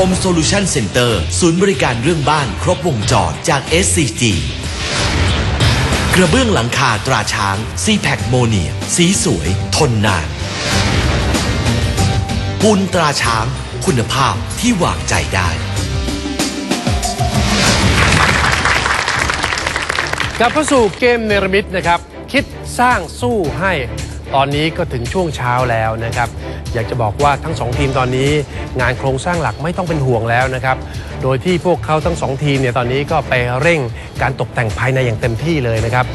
Home Solution Center ศูนย์บริการเรื่องบ้านครบวงจรจาก SCG กระเบื้องหลังคาตราช้าง c p a c โมเนีย สีสวย ทนนาน ปูนตราช้าง คุณภาพที่วางใจได้กลับเข้าสู่เกมเนรมิตนะครับ คิดสร้างสู้ให้ ตอนนี้ก็ถึงช่วงเช้าแล้วนะครับ อยากจะบอกว่าทั้งสองทีมตอนนี้งานโครงสร้างหลักไม่ต้องเป็นห่วงแล้วนะครับ โดยที่พวกเขาทั้งสองทีมเนี่ยตอนนี้ก็ไปเร่งการตกแต่งภายในอย่างเต็มที่เลยนะครับ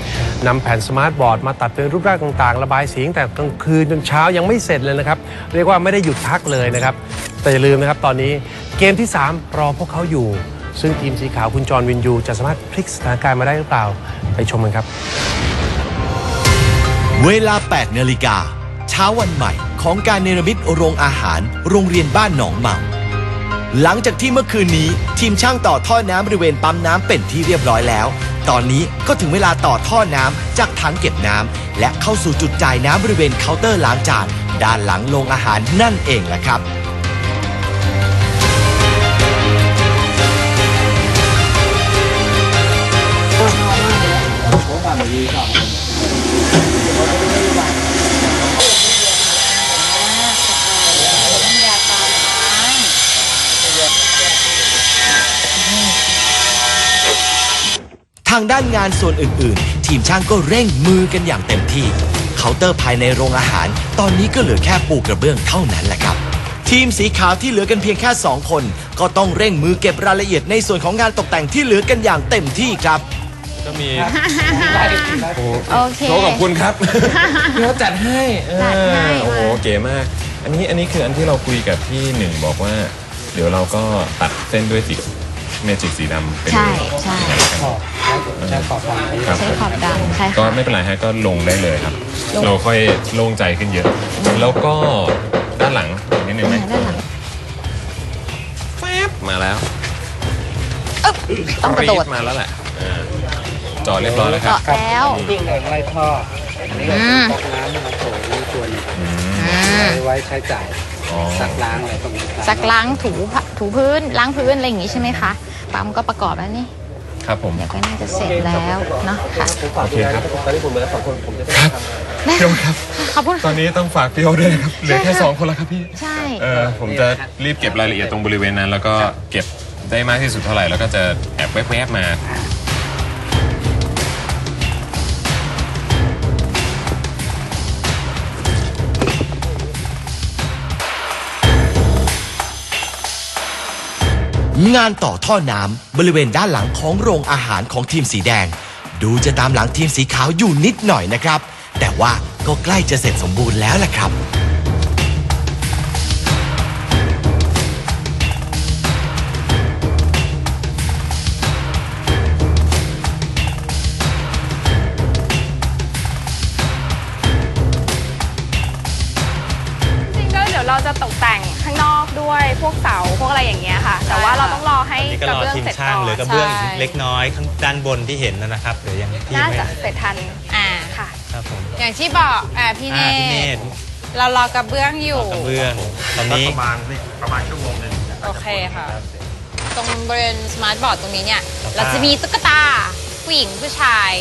นำแผ่นสมาร์ทบอร์ดมาตัดเป็นรูปร่างต่างๆ ระบายสีตั้งแต่กลางคืนจนเช้ายังไม่เสร็จเลยนะครับ เรียกว่าไม่ได้หยุดพักเลยนะครับ แต่อย่าลืมนะครับตอนนี้เกมที่ 3 รอพวกเขาอยู่ ซึ่งทีมสีขาวคุณจอห์นวินยูจะสามารถพลิกสถานการณ์มาได้หรือเปล่าไปชมกันครับ เวลา 8นาฬิกาเช้าวันใหม่ของการเนรมิตโรงอาหาร โรงเรียนบ้านหนองเมาหลังจากที่เมื่อคืนนี้ ทีมช่างต่อท่อน้ำบริเวณปั๊มน้ำเป็นที่เรียบร้อยแล้ว ตอนนี้ก็ถึงเวลาต่อท่อน้ำจากถังเก็บน้ำและเข้าสู่จุดจ่ายน้ำบริเวณเคาน์เตอร์ล้างจานด้านหลังโรงอาหารนั่นเองแหละครับางด้านงานส่วนอื่นๆ ทีมช่างก็เร่งมือกันอย่างเต็มที่ เคาน์เตอร์ภายในโรงอาหาร ตอนนี้ก็เหลือแค่ปูกระเบื้องเท่านั้นแหละครับ ทีมสีขาวที่เหลือกันเพียงแค่ 2 คน ก็ต้องเร่งมือเก็บรายละเอียดในส่วนของงานตกแต่งที่เหลือกันอย่างเต็มที่ครับ ก็มีโอเค โชขอบคุณครับเขาจัดให้เออจัดให้โอ้โหมาเก๋มาก อันนี้อันนี้คืออันที่เราคุยกับพี่หนึ่งบอกว่า เดี๋ยวเราก็ตัดเส้นด้วยสี เมจิกสีดำไปเลยใช่ใช่ใช้ขอบครับใช้ขอบดำใช่ก็ค่ะ ไม่เป็นไรฮะก็ลงได้เลยครับ ลง เราค่อยโล่งใจขึ้นเยอะ แล้วก็ด้านหลังอีกนิดนึงไหมด้านหลังแฟบมาแล้วต้องกระโดดรีมาแล้วแหละอ่าจอดเรียบร้อยแล้วครับ เกาะแล้ว ยิ่งแรงไล่ท่ออันนี้ก็อืมก๊อกน้ำมันโถนี่ตัวหนึงอืมอ่าไว้ใช้จ่ายอ๋อซักล้างอะไรพวกนี้ซักล้างถูผถูพื้นล้างพื้นอะไรอย่างงี้ใช่ไหมคะ ปั๊มก็ประกอบแล้วนี่ครับผม เดี๋ยวก็น่าจะเสร็จแล้วเนาะค่ะโอเคครับตอนนี้ผมเหลือสองคนผมจะได้ครับได้พี่โอครับ ขอบคุณตอค่ะ นนี้ต้องฝากพี่โอด้วยนะครับ เหลือแค่ ใช่ค่ะสองคนแล้วครับพี่ ใช่ เออผมจะรีบเก็บรายละเอียดตรงบริเวณนั้น แล้วก็เก็บได้มากที่สุดเท่าไหร่ แล้วก็จะแอบแวบๆมา งานต่อท่อน้ำบริเวณด้านหลังของโรงอาหารของทีมสีแดง ดูจะตามหลังทีมสีขาวอยู่นิดหน่อยนะครับ แต่ว่าก็ใกล้จะเสร็จสมบูรณ์แล้วล่ะครับ พวกเสาพวกอะไรอย่างเงี้ยค่ะ แต่ว่าเราต้องรอให้นี่ก็กระรอเบื้องทีมเสร็จช่างก่อนเหลือกระเบื้องอีกใช่ เล็กน้อยข้างด้านบนที่เห็นนะนะครับเดี๋ยวยังที่น่าไม่จะเสร็จทันอ่า ค่ะ ครับผมอย่างที่บอกอ่าพี่เนอ่าพี่เนตตรเรารอกระเบื้องอยู่ กระเบื้องตอนนี้โอเคค่ะ ตรงบริเวณสมาร์ทบอร์ดตรงนี้เนี่ยแล้วก็เราจะมีตุ๊กตาผู้หญิงผู้ชาย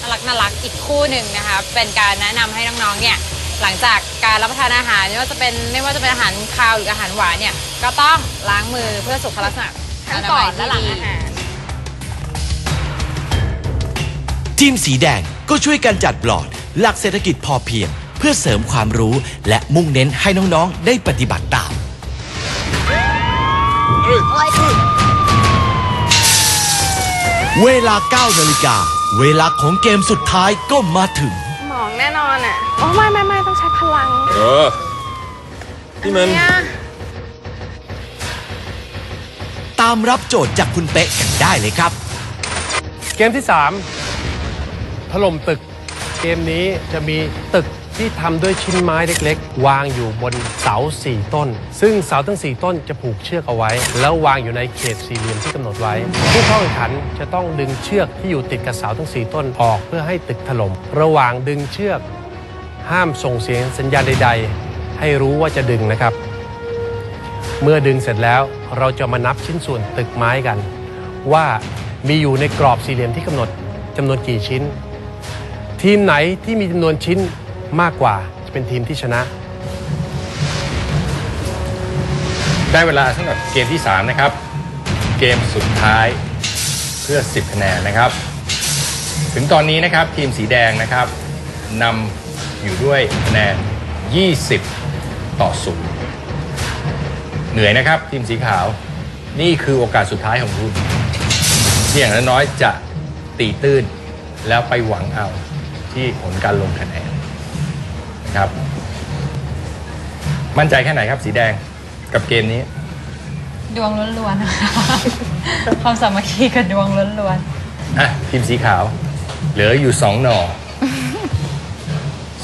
น่ารักน่ารักอีกคู่หนึ่งนะคะ เป็นการแนะนำให้น้องๆเนี่ย หลังจากการรับประทานอาหารไม่ว่าจะเป็นไม่ว่าจะเป็นอาหารคาวหรืออาหารหวานเนี่ยก็ต้องล้างมือเพื่อสุขลักษณะทั้งก่อนนามัยและหลังที่อาดีหาร ทีมสีแดงก็ช่วยกันจัดบลอร์ดหลักเศรษฐกิจพอเพียง เพื่อเสริมความรู้และมุ่งเน้นให้น้องๆได้ปฏิบัติตาม เวลา 9 นาฬิกา เวลาของเกมสุดท้ายก็มาถึง หมองแน่นอนอะโอ้ไม่ไม่ไม่ต้องใช้พลังเออนี่มัน เนี่ยตามรับโจทย์จากคุณเป๊ะกันได้เลยครับ เกมที่ 3 ถล่มตึก เกมนี้จะมีตึก ที่ทำด้วยชิ้นไม้เล็กๆ วางอยู่บนเสา 4 ต้น ซึ่งเสาทั้ง 4 ต้นจะผูกเชือกเอาไว้ แล้ววางอยู่ในเขตสี่เหลี่ยมที่กำหนดไว้ ผู้เข้าแข่งขันจะต้องดึงเชือกที่อยู่ติดกับเสาทั้ง 4 ต้นออกเพื่อให้ตึกถล่มระหว่างดึงเชือก ห้ามส่งเสียงสัญญาณใด ๆ ให้รู้ว่าจะดึงนะครับ เมื่อดึงเสร็จแล้วเราจะมานับชิ้นส่วนตึกไม้กัน ว่ามีอยู่ในกรอบสี่เหลี่ยมที่กำหนดจำนวนกี่ชิ้น ทีมไหนที่มีจำนวนชิ้น มากกว่าจะเป็นทีมที่ชนะ ได้เวลาสำหรับเกมที่ 3 นะครับ เกมสุดท้ายเพื่อ 10 คะแนนนะครับ ถึงตอนนี้นะครับทีมสีแดงนะครับนำอยู่ด้วยคะแนน 20 ต่อศูนย์เหนื่อยนะครับ ทีมสีขาว นี่คือโอกาสสุดท้ายของคุณที่อย่างน้อยๆจะตีตื้นแล้วไปหวังเอาที่ผลการลงคะแนน ครับ มั่นใจแค่ไหนครับ สีแดงกับเกมนี้ ดวงล้วนๆนะคะ ความสามัคคีกับดวงล้วนอะทีมสีขาว เหลืออยู่สองหน่อ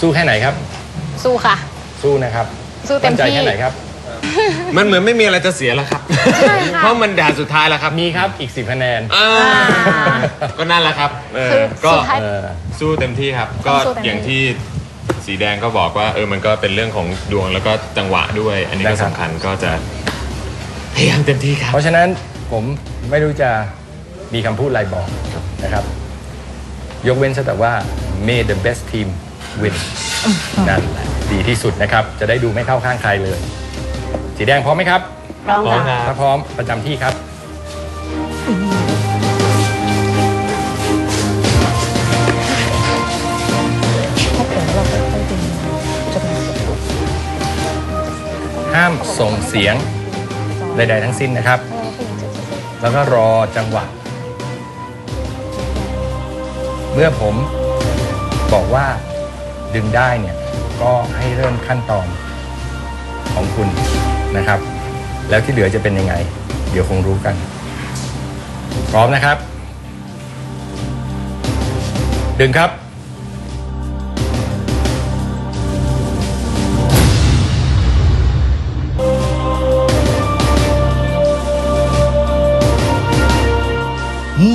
สู้แค่ไหนครับ สู้ค่ะ สู้นะครับสู้เต็มนใจที่ แค่ไหนครับ มันเหมือนไม่มีอะไรจะเสียแล้วครับเพราะมันด่านสุดท้ายแล้วครับมีครับอีก10คะแนนอ่าก็นั่นแหละครับเออคือก็สุดท้าย เออ สู้เต็มที่ครับต้ก็องสู้เต็มที่ อย่างที่ สีแดงก็บอกว่าเออมันก็เป็นเรื่องของดวงแล้วก็จังหวะด้วย อันนี้ก็สำคัญก็จะพยายามเต็มที่ครับ เพราะฉะนั้นผมไม่รู้จะมีคำพูดอะไรบอกนะครับ ยกเว้นซะแต่ว่า may the best team win นั่นแหละดีที่สุดนะครับ จะได้ดูไม่เข้าข้างใครเลย สีแดงพร้อมไหมครับ พร้อมค่ะ ถ้าพร้อมประจำที่ครับ ห้ามส่งเสียงใด ๆ ทั้งสิ้นนะครับ แล้วก็รอจังหวะ เมื่อผมบอกว่าดึงได้เนี่ย ก็ให้เริ่มขั้นตอนของคุณนะครับ แล้วที่เหลือจะเป็นยังไง เดี๋ยวคงรู้กัน พร้อมนะครับ ดึงครับ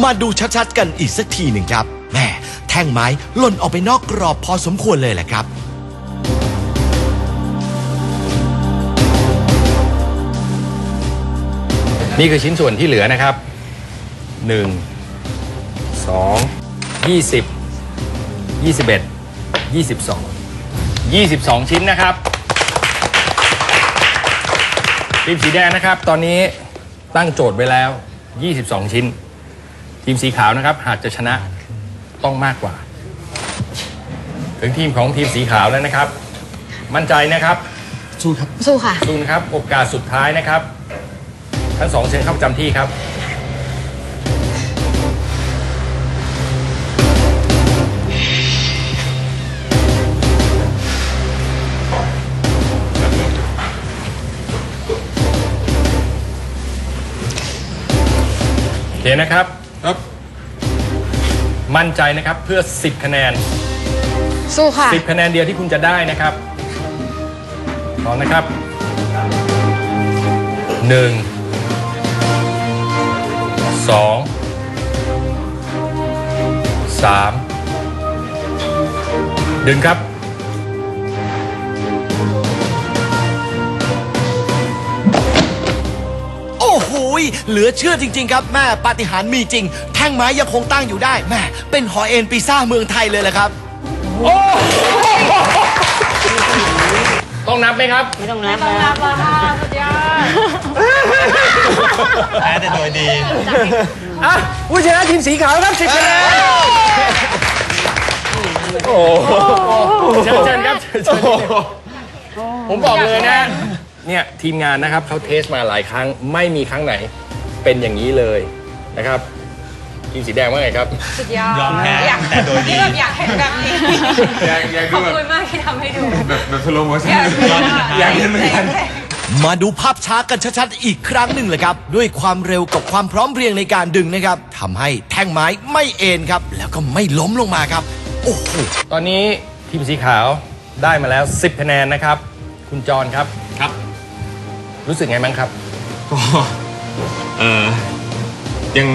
มาดูชัดๆกันอีกสักทีหนึ่งครับแหม่แท่งไม้หล่นออกไปนอกกรอบพอสมควรเลยแหละครับนี่คือชิ้นส่วนที่เหลือนะครับ 1 2 20 21 22 22 ชิ้นนะครับทีมสีแดงนะครับ ตอนนี้ตั้งโจทย์ไว้แล้ว 22 ชิ้น ทีมสีขาวนะครับ หากจะชนะต้องมากกว่า ถึงทีมของทีมสีขาวแล้วนะครับ มั่นใจนะครับสู้ค่ะ ดูนะครับโอกาสสุดท้ายนะครับ ทั้งสองเชิญเข้าประจำที่ครับ โอเคนะครับครับ มั่นใจนะครับเพื่อ 10 คะแนน สู้ค่ะ 10 คะแนนเดียวที่คุณจะได้นะครับพร้อมนะครับ 1 2 3 ดึงครับ เหลือเชื่อจริง ๆ ครับแม่ปาฏิหาริย์มีจริง แท่งไม้ยังคงตั้งอยู่ได้แม่เป็นหอเอ็นปีซ่าเมืองไทยเลยแหละครับ ต้องนับไหมครับๆต้องนับแล้วค่ะสุดยอดแพ้แต่โดยดี อะผู้ชนะทีมสีขาวครับ10คะแนนโอ้โหเชิญเชิญครับเชิญเชิญผมบอกเลยนะ เนี่ยทีมงานนะครับเขาเทสมาหลายครั้ง ไม่มีครั้งไหนเป็นอย่างนี้เลยนะครับทีมสีแดงว่าไงครับ สุดยอดยอมแพ้อยากแต่โดยดี นี่แบบอยากเห็นแบบนี้ อยากอยากขดูอบแบบคุณมากที่ทำให้ดูแบบแบบสโลโมชั่นอยากอยากเห็นเหมือนกัน มาดูภาพช้ากันชัดๆ อีกครั้งหนึ่งเลยครับ ด้วยความเร็วกับความพร้อมเพรียงในการดึงนะครับทำให้แท่งไม้ไม่เอ็นครับ แล้วก็ไม่ล้มลงมาครับ โอ้โห ตอนนี้ทีมสีขาวได้มาแล้ว 10คะแนนนะครับ คุณจรครับค รับรู้สึกไงบ้างครับ ก็เออยัง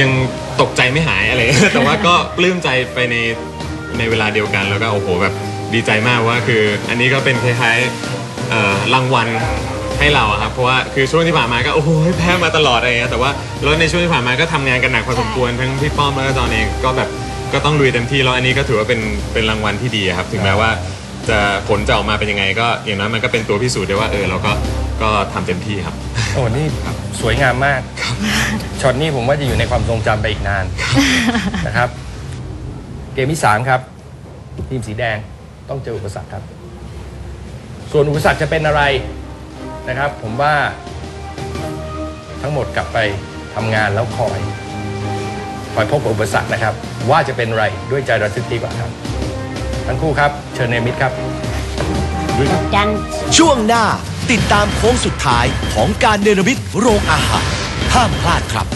ยังตกใจไม่หายอะไร แต่ว่าก็ปลื้มใจไปในในเวลาเดียวกันแล้วก็โอ้โหแบบดีใจมากว่าคือ อันนี้ก็เป็นคล้ายๆเอ่อรางวัลให้เราอะครับเพราะว่าคือช่วงที่ผ่านมาก็โอ้โหแพ้มาตลอดอะไรเงี้ยแต่ว่าแล้วในช่วงที่ผ่านมาก็ทำงานกันหนักพอสมควรทั้งพี่ป้อมแล้วก็จอนเองก็แบบก็ต้องลุยเต็มที่แล้วอันนี้ก็ถือว่าเป็นเป็นรางวัลที่ดีอะครับ ถึงแม้ว่า จะผลจะออกมาเป็นยังไง ก็อย่างน้อยมันก็เป็นตัวพิสูจน์ได้ว่าเออเราก็ก็ทำเต็มที่ครับ โอ้นี่สวยงามมากช็อตนี้ผมว่าจะอยู่ในความทรงจำไปอีกนานนะครับ เกมที่3ครับ ทีมสีแดงต้องเจออุปสรรคครับ ส่วนอุปสรรคจะเป็นอะไรนะครับ ผมว่าทั้งหมดกลับไปทำงานแล้วคอย คอยพบกับอุปสรรคนะครับ ว่าจะเป็นอะไรด้วยใจระทึกดีกว่าครับ ทั้งคู่ครับ เชิญเนมิดครับจันช่วงหน้าติดตามโค้งสุดท้ายของการเนรมิตโรงอาหารห้ามพลาดครับ